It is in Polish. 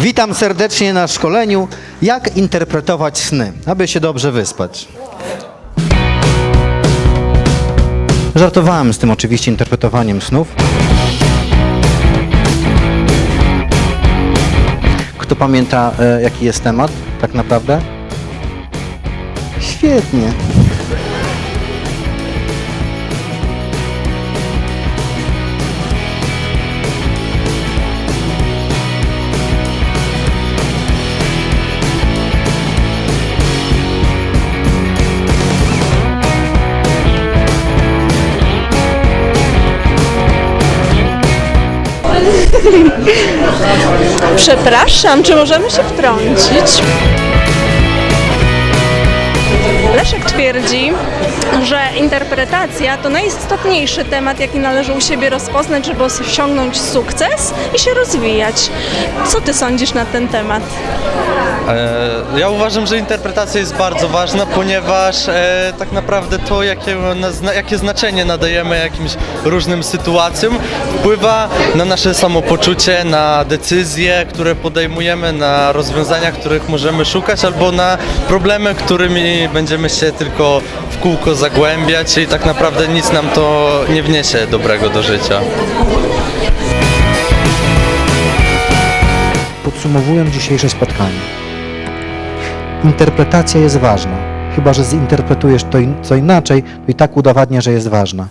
Witam serdecznie na szkoleniu Jak interpretować sny, aby się dobrze wyspać. Żartowałem z tym oczywiście interpretowaniem snów. Kto pamięta, e, jaki jest temat, tak naprawdę? Świetnie. Przepraszam, czy możemy się wtrącić? Twierdzi, że interpretacja to najistotniejszy temat, jaki należy u siebie rozpoznać, żeby osiągnąć sukces i się rozwijać. Co ty sądzisz na ten temat? E, Ja uważam, że interpretacja jest bardzo ważna, ponieważ e, tak naprawdę to, jakie, jakie znaczenie nadajemy jakimś różnym sytuacjom, wpływa na nasze samopoczucie, na decyzje, które podejmujemy, na rozwiązania, których możemy szukać, albo na problemy, którymi będziemy się tylko w kółko zagłębiać i tak naprawdę nic nam to nie wniesie dobrego do życia. Podsumowując dzisiejsze spotkanie. Interpretacja jest ważna. Chyba, że zinterpretujesz to in- co inaczej, to i tak udowadnia, że jest ważna.